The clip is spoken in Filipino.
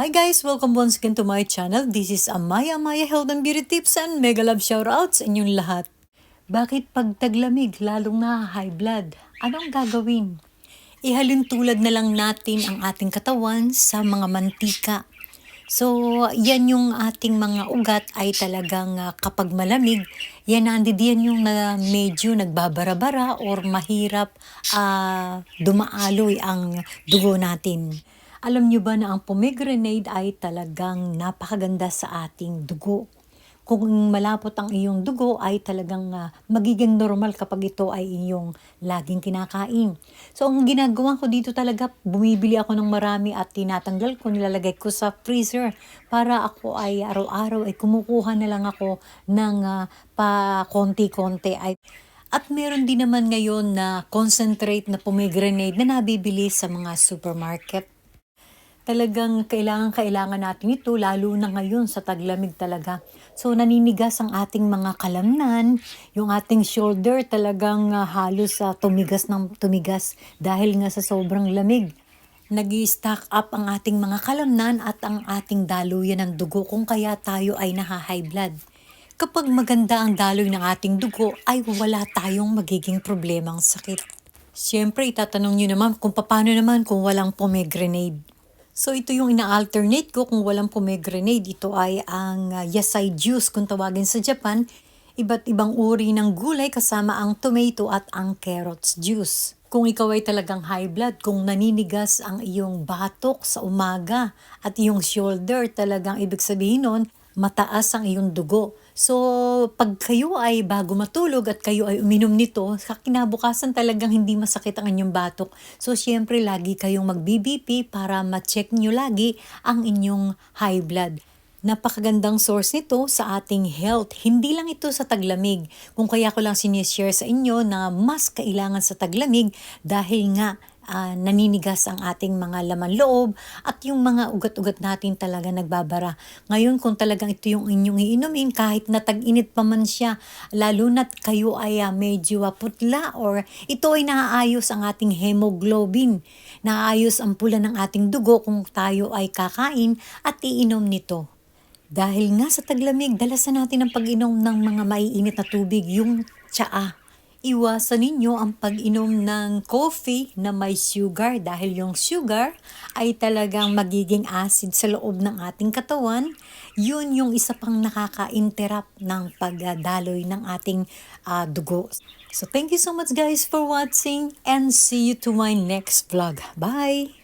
Hi guys! Welcome once again to my channel. This is Amaya Amaya Health and Beauty Tips and Mega Love Shoutouts inyong lahat. Bakit pag taglamig lalong na high blood? Anong gagawin? Ihalin tulad na lang natin ang ating katawan sa mga mantika. So, yan yung ating mga ugat ay talagang ah, kapag malamig, yan nandidiyan yung na medyo nagbabara-bara or mahirap ah, dumaaloy ang dugo natin. Alam nyo ba na ang pomegranate ay talagang napakaganda sa ating dugo? Kung malapot ang iyong dugo ay talagang ah, magiging normal kapag ito ay iyong laging kinakain. So ang ginagawa ko dito talaga, bumibili ako ng marami at tinatanggal ko, nilalagay ko sa freezer para ako ay araw-araw ay kumukuha na lang ako ng ah, pa konti-konti ay at meron din naman ngayon na concentrate na pomegranate na nabibili sa mga supermarket talagang kailangan kailangan natin ito lalo na ngayon sa taglamig talaga. So naninigas ang ating mga kalamnan, yung ating shoulder talagang ah, halos sa tumigas ng tumigas dahil nga sa sobrang lamig. nag stack up ang ating mga kalamnan at ang ating daluyan ng dugo kung kaya tayo ay naha-high blood. Kapag maganda ang daloy ng ating dugo ay wala tayong magiging problemang sakit. Siyempre, itatanong nyo naman kung paano naman kung walang pomegranate. So ito yung ina-alternate ko kung walang pomegranate. Ito ay ang uh, yasay juice kung tawagin sa Japan. Iba't ibang uri ng gulay kasama ang tomato at ang carrots juice. Kung ikaw ay talagang high blood, kung naninigas ang iyong batok sa umaga at iyong shoulder, talagang ibig sabihin nun, mataas ang iyong dugo. So, pag kayo ay bago matulog at kayo ay uminom nito, sa kinabukasan talagang hindi masakit ang inyong batok. So, syempre, lagi kayong mag-BBP para ma-check nyo lagi ang inyong high blood. Napakagandang source nito sa ating health. Hindi lang ito sa taglamig. Kung kaya ko lang sinishare sa inyo na mas kailangan sa taglamig dahil nga uh, naninigas ang ating mga laman loob at yung mga ugat-ugat natin talaga nagbabara. Ngayon kung talagang ito yung inyong iinumin kahit na tag-init pa man siya, lalo na't kayo ay uh, medyo uh, putla or ito ay naaayos ang ating hemoglobin. Naaayos ang pula ng ating dugo kung tayo ay kakain at iinom nito. Dahil nga sa taglamig, dalasan natin ang pag-inom ng mga maiinit na tubig, yung tsaa. Iwasan ninyo ang pag-inom ng coffee na may sugar dahil yung sugar ay talagang magiging acid sa loob ng ating katawan. Yun yung isa pang nakaka-interrupt ng pagdaloy ng ating uh, dugo. So thank you so much guys for watching and see you to my next vlog. Bye!